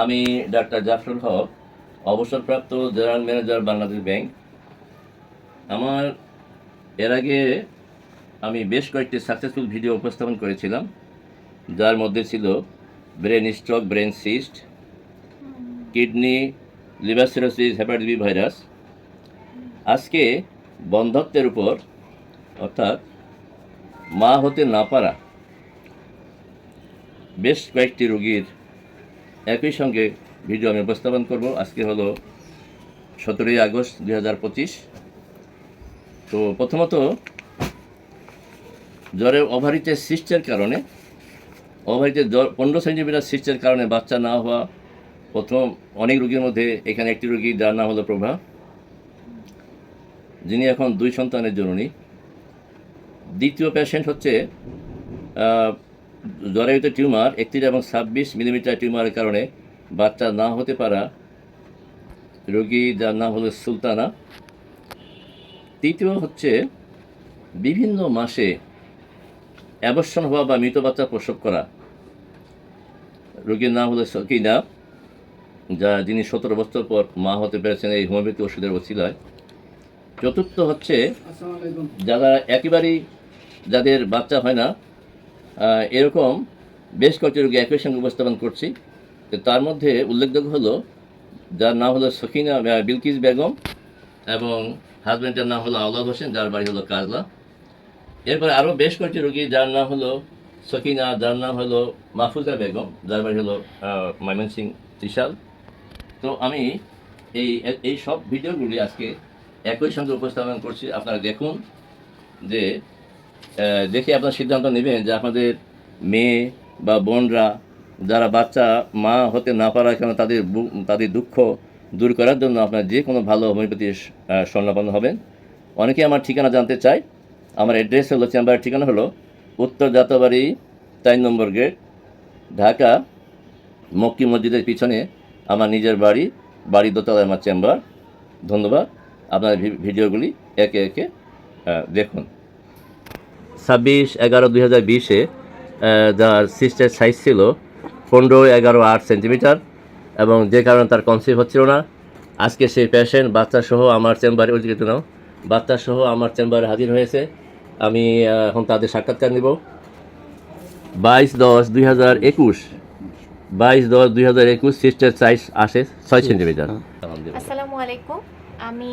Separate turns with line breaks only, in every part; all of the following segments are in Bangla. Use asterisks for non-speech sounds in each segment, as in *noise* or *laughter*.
আমি ডাক্তার জাফরুল হক, অবসরপ্রাপ্ত জেনারেল ম্যানেজার বাংলাদেশ ব্যাংক। আমার, এর আগে আমি বেশ কয়েকটি সাকসেসফুল ভিডিও উপস্থাপন করেছিলাম, যার মধ্যে ছিল brain stroke brain cyst kidney liver cirrhosis B virus আজকে বন্ধত্বের উপর, অর্থাৎ মা হতে না পারা, বেশ কয়েকটি রোগীর একই সঙ্গে ভিডিও আমি উপস্থাপন করব। আজকে হলো সতেরোই আগস্ট দুই হাজার পঁচিশ। তো প্রথমত, জ্বরে ওভারিতে সিস্টের কারণে ওভারিতে জ্বর পনেরো সেন্টিমিটার সিস্টের কারণে বাচ্চা না হওয়া প্রথম অনেক রোগীর মধ্যে এখানে একটি রোগী, যার নাম হলো প্রভা। যিনি এখন দুই সন্তানের জননী। দ্বিতীয় পেশেন্ট হচ্ছে জরায়ুতে টিউমার একত্রিশ এবং ছাব্বিশ মিলিমিটার টিউমারের কারণে বাচ্চা না হতে পারা রোগী যার নাম হলো সুলতানা। তৃতীয় হচ্ছে বিভিন্ন মাসে অ্যাবর্ষণ হওয়া বা মৃত বাচ্চা প্রসব করা। রোগীর নাম হলো সকিনা যা যিনি সতেরো বছর পর মা হতে পেরেছেন এই হোমিওপ্যাথি ওষুধের ওসিলায়। চতুর্থ হচ্ছে যারা একেবারেই যাদের বাচ্চা হয় না এরকম বেশ কয়েকটি রোগী একই সঙ্গে উপস্থাপন করছি। তার মধ্যে উল্লেখযোগ্য হলো, যার নাম হলো সখিনা বিলকিস বেগম এবং হাজব্যান্ডের নাম হলো আওলাদ হোসেন, যার বাড়ি হলো কাজলা এরপরে আরও বেশ কয়েকটি রোগী, যার নাম হলো সখিনা, যার নাম হলো মাহফুজা বেগম, যার বাড়ি হলো ময়মনসিং ত্রিশাল। তো আমি এই এই সব ভিডিওগুলি আজকে একই সঙ্গে উপস্থাপন করছি। আপনারা দেখুন যে দেখে আপনার সিদ্ধান্ত নেবেন যে আপনাদের মেয়ে বা বোনরা যারা বাচ্চা, মা হতে না পারার কারণে তাদের তাদের দুঃখ দূর করার জন্য আপনার যে কোনো ভালো হোমিওপ্যাথি স্বর্ণাপন্ন হবেন। অনেকে আমার ঠিকানা জানতে চায়। আমার অ্যাড্রেস হলো, চেম্বারের ঠিকানা হলো উত্তর যাত্রাবাড়ি, চার নম্বর গেট, ঢাকা, মক্কি মসজিদের পিছনে আমার নিজের বাড়ি বাড়ি দোতলায় আমার চেম্বার। ধন্যবাদ। আপনার ভিডিওগুলি একে একে দেখুন। ছাব্বিশ এগারো দুই হাজার বিশে যার সিস্টের সাইজ ছিল পনেরো এগারো আট সেন্টিমিটার এবং যে কারণে তার কনসিভ হচ্ছিল না। আজকে সেই পেশেন্ট বাচ্চা সহ আমার চেম্বারে উদ্যোগিত নাও বাচ্চা সহ আমার চেম্বারে হাজির হয়েছে। আমি এখন তাদের সাক্ষাৎকার নিব। বাইশ দশ দুই হাজার একুশ বাইশ দশ দুই হাজার একুশ সিস্টের সাইজ আসে ছয় সেন্টিমিটার।
আসসালামু আলাইকুম। আমি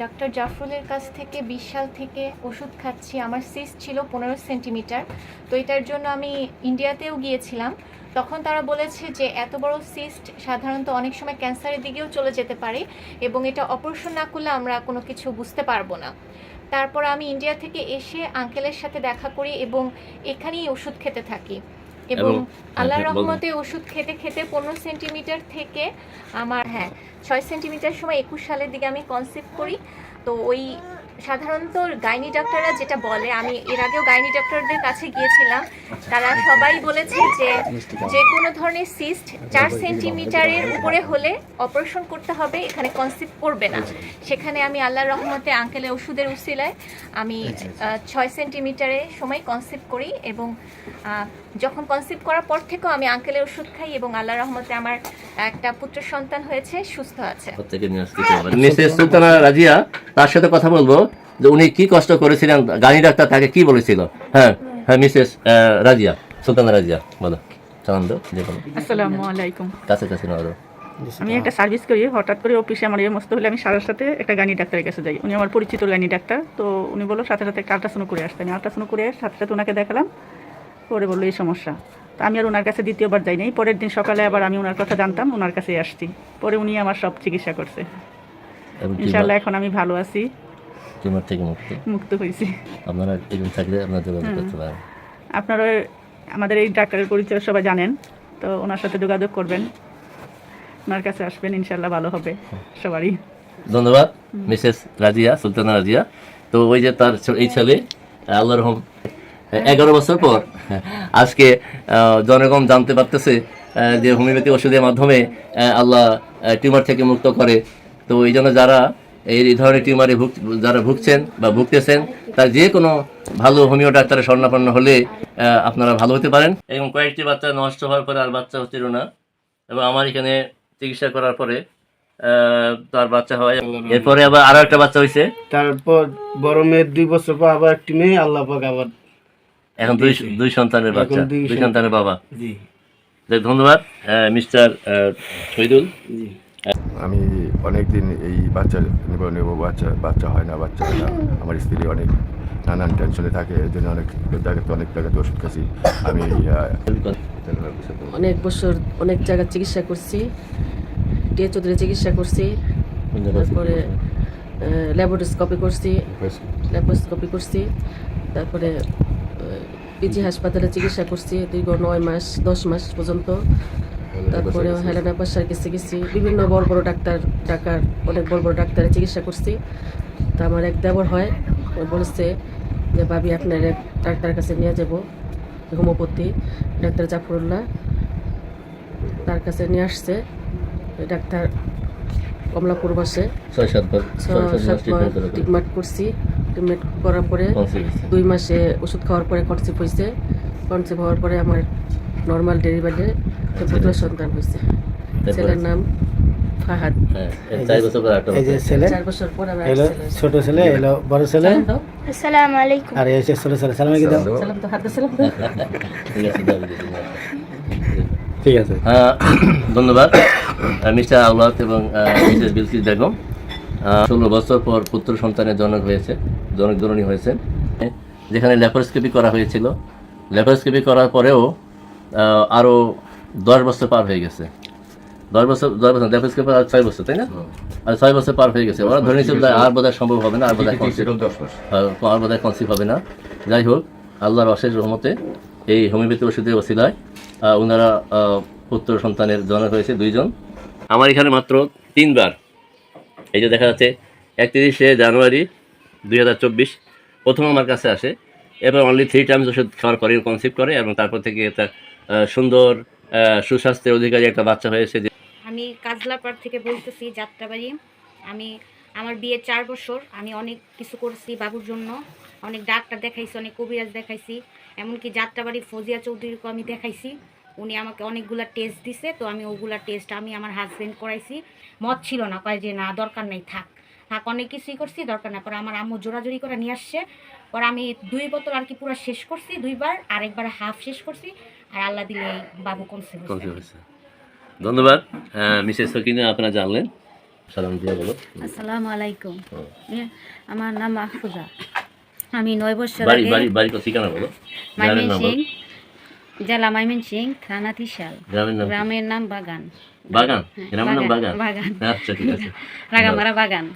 ডক্টর জাফরুলের কাছ থেকে বিশ সাল থেকে ওষুধ খাচ্ছি। আমার সিস্ট ছিল পনেরো সেন্টিমিটার। তো এটার জন্য আমি ইন্ডিয়াতেও গিয়েছিলাম। তখন তারা বলেছে যে এত বড় সিস্ট সাধারণত অনেক সময় ক্যান্সারের দিকেও চলে যেতে পারে এবং এটা অপারেশন না করলে আমরা কোনো কিছু বুঝতে পারব না। তারপর আমি ইন্ডিয়া থেকে এসে আঙ্কেলের সাথে দেখা করি এবং এখানেই ওষুধ খেতে থাকি। এবং
আল্লাহ
আল্লাহর
হ্যাঁ,
রহমতে ওষুধ খেতে খেতে পনেরো সেন্টিমিটার থেকে আমার হ্যাঁ ছয় সেন্টিমিটার সময় একুশ সালের দিকে আমি কনসেপ্ট করি। তো ওই সাধারণত গাইনি ডাক্তাররা যেটা বলে আমি এর আগেও গাইনি ডাক্তারদের কাছে গিয়েছিলাম তারা সবাই বলেছে যে যে কোনো ধরনের সিস্ট চার সেন্টিমিটারের উপরে হলে অপারেশন করতে হবে এখানে কনসেপ্ট করবে না। সেখানে আমি আল্লাহর রহমতে আঙ্কেলের ওষুধের উসিলায় আমি ছয় সেন্টিমিটারে সময় কনসেপ্ট করি এবং যখন কনসেপ্ট করার পর থেকেও আমি আঙ্কেলের ওষুধ খাই এবং আল্লাহর রহমতে আমার একটা পুত্র সন্তান হয়েছে সুস্থ আছে।
মিসেস সুলতানা রাজিয়া তার সাথে কথা বলব। যে উনি কি কষ্ট করেছিলেন গাড়ি ডাক্তার তাকে কি বলেছিল? হ্যাঁ হ্যাঁ মিসেস রাজিয়া সুলতানা রাজিয়া বলো। যে কোনো।
আসসালামু আলাইকুম।
কাছে কাছে না
আমি একটা সার্ভিস করি হঠাৎ করে অফিসে আমার এই মস্ত হলে আমি সারার সাথে একটা গানি ডাক্তারের কাছে যাই। উনি আমার পরিচিত গানি ডাক্তার তো উনি বলল সাথে সাথে একটা আল্ট্রাসাউন্ড করে আসতে। আমি আল্ট্রাসাউন্ড করে সাথে সাথে ওনাকে দেখালাম পরে বলল এই সমস্যা। তো আমি আর ওনার কাছে দ্বিতীয়বার যাই নাই। পরের দিন সকালে আবার আমি ওনার কথা জানতাম ওনার কাছে আসছি। পরে উনি আমার সব চিকিৎসা করছে। ইনশাল্লাহ এখন আমি ভালো আছি।
টিউমার থেকে মুক্ত।
মুক্ত হয়েছি।
আপনারা এরকম থাকলে আপনারা যোগাযোগ করতে পারেন।
আপনারা আমাদের এই ডাক্তারের পরিচয় সবাই জানেন তো ওনার সাথে যোগাযোগ করবেন। ওনার কাছে আসবেন ইনশাল্লাহ ভালো হবে সবারই।
ধন্যবাদ মিসেস রাজিয়া সুলতানা রাজিয়া। তো ওই যে তার এই ছেলে আল্লাহ রহম এগারো বছর পর আজকে জনগণ জানতে পারতেছে যে হোমিওপ্যাথি ওষুধের মাধ্যমে আল্লাহ টিউমার থেকে মুক্ত করে। তো এই জন্য যারা এই ধরনের টিউমারে ভুগ যারা ভুগছেন বা ভুগতেছেন তার যে কোনো ভালো হোমিও ডাক্তারের স্বর্ণাপন্ন হলে আপনারা ভালো হতে পারেন। এবং কয়েকটি বাচ্চা নষ্ট হওয়ার পরে আর বাচ্চা হচ্ছিল না। এবং আমার এখানে চিকিৎসা করার পরে তার বাচ্চা হয়। এরপরে আবার আরও একটা বাচ্চা হয়েছে
তারপর বড় মেয়ের দুই বছর পর আবার একটি মেয়ে আল্লাহ পাক আবার
এখন দুই দুই সন্তানের বাচ্চা
দুই
সন্তানের বাবা।
জি।
ধন্যবাদ মিস্টার শহীদুল।
জি।
আমি অনেক দিন এই বাচ্চা নেব নেব বাচ্চা বাচ্চা হয় না বাচ্চা হয় না। আমার স্ত্রী অনেক নানান টেনশনে থাকে এই জন্য অনেক জায়গাতে অনেক জায়গাতে ওষুধ খাচ্ছি। আমি
অনেক বছর অনেক জায়গায় চিকিৎসা করছি টিএ চৌধুরী চিকিৎসা করছি তারপরে ল্যাবরেটস্কপি করছি ল্যাবরেটস্কপি করছি তারপরে পিজি হাসপাতালে চিকিৎসা করছি দীর্ঘ নয় মাস দশ মাস পর্যন্ত। তারপরে হেলেনা পাশার কাছে গেছি বিভিন্ন বড় বড় ডাক্তার ডাকার অনেক বড় বড় ডাক্তারের চিকিৎসা করছি। তা আমার এক দেবর হয় ও বলেছে যে ভাবি আপনার এক ডাক্তারের কাছে নিয়ে যাব হোমিওপ্যাথি ডাক্তার জাফরুল্লাহ। তার কাছে নিয়ে আসছে ডাক্তার কমলাপুর বাসে।
ছয় ট্রিটমেন্ট
করছি। ট্রিটমেন্ট করার পরে দুই মাসে ওষুধ খাওয়ার পরে কনসিভ হয়েছে। কনসিভ হওয়ার পরে আমার নর্মাল ডেলিভারি পুত্র সন্তান হয়েছে। ছেলের নাম ফাহাদ।
হ্যাঁ।
ছেলে এলো
ছেলে।
ছোট ছেলে এলো বড় ছেলে?
সালাম দাও।
আসসালামু আলাইকুম।
আর এই ছোট ছেলে সালামে কি দাও?
সালাম তো হাত সালাম
ঠিক আছে দাও, দিদি, দাও।
ঠিক আছে।
হ্যাঁ, ধন্যবাদ। মিস্টার আউলাদ এবং মিসেস বিলকিস বেগম। ষোলো বছর পর পুত্র সন্তানের জনক হয়েছে জনক জননী হয়েছে। যেখানে ল্যাপারস্কোপি করা হয়েছিল। ল্যাপারস্কোপি করার পরেও আহ, আরও দশ বছর পার হয়ে গেছে। দশ বছর দশ বছর আর ছয় বছর তাই না? আর ছয় বছর পার হয়ে গেছে। ওরা ধরে যে আর বোধহয় সম্ভব হবে না আর বোধহয় আর বোধহয় কনসিভ হবে না। যাই হোক আল্লাহর অশেষ রহমতে এই হোমিওপ্যাথি ওষুধের ওসিলায় ওনারা পুত্র সন্তানের জনক হয়েছে দুইজন। আমার এখানে মাত্র তিনবার। এই যে দেখা যাচ্ছে একত্রিশে জানুয়ারি দুই হাজার চব্বিশ প্রথম আমার কাছে আসে। এবার অনলি থ্রি টাইমস ওষুধ খাওয়ার পরে কনসিভ করে এবং তারপর থেকে একটা সুন্দর সুস্বাস্থ্যের অধিকারী একটা বাচ্চা হয়েছে যে
আমি কাজলাপাড় থেকে বলতেছি, যাত্রাবাড়ি। আমি আমার বিয়ে চার বছর। আমি অনেক কিছু করেছি বাবুর জন্য। অনেক ডাক্তার দেখাইছি, অনেক কবিরাজ দেখাইছি। এমনকি যাত্রাবাড়ি ফজিয়া চৌধুরীকেও আমি দেখাইছি। উনি আমাকে অনেকগুলা টেস্ট দিছে, তো আমি ওগুলা টেস্ট আমি আমার হাজবেন্ড করাইছি। মত ছিল না, কয় যে, না, দরকার নেই, থাক। থাক, অনেক কিছুই করছি, দরকার না পরে আমার আম্মু জোরাজোরি করে নিয়ে আসছে। পরে আমি দুই বোতল আর কি পুরো শেষ করছি, দুইবার। আরেকবার হাফ শেষ করছি। আর আল্লাহ দিলে বাবু কনসিভ
কনসিভ হয়েছে। ধন্যবাদ। মিসেস সকিনা আপনারা জানলেন। সালাম দিয়ে বলো।
আসসালামু আলাইকুম। আমার নাম মাহফুজা। আমি নয় বছর
বাড়ি
আগে
বাড়ি বাড়ি ঠিকানা বলো? গ্রামের নাম
মাইমেনসিং
বলো।
জেলা মাইমেনসিং থানা তিশাল।
গ্রামের নাম
গ্রামের নাম বাগান।
বাগান? গ্রামের নাম বাগান
বাগান?
আচ্ছা ঠিক আছে। *laughs*
রাগামারা বাগান।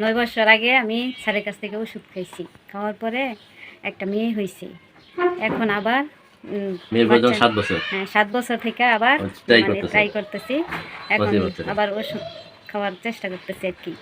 নয় বছর আগে আমি স্যারের কাছ থেকে ওষুধ খাইছি। খাওয়ার পরে একটা মেয়ে হয়েছে এখন আবার
মেয়ের বয়স যখন সাত বছর।
হ্যাঁ সাত বছর থেকে আবার মানে ট্রাই করতেছি। এখন। আবার ওষুধ খাওয়ার চেষ্টা করতেছি আর কি।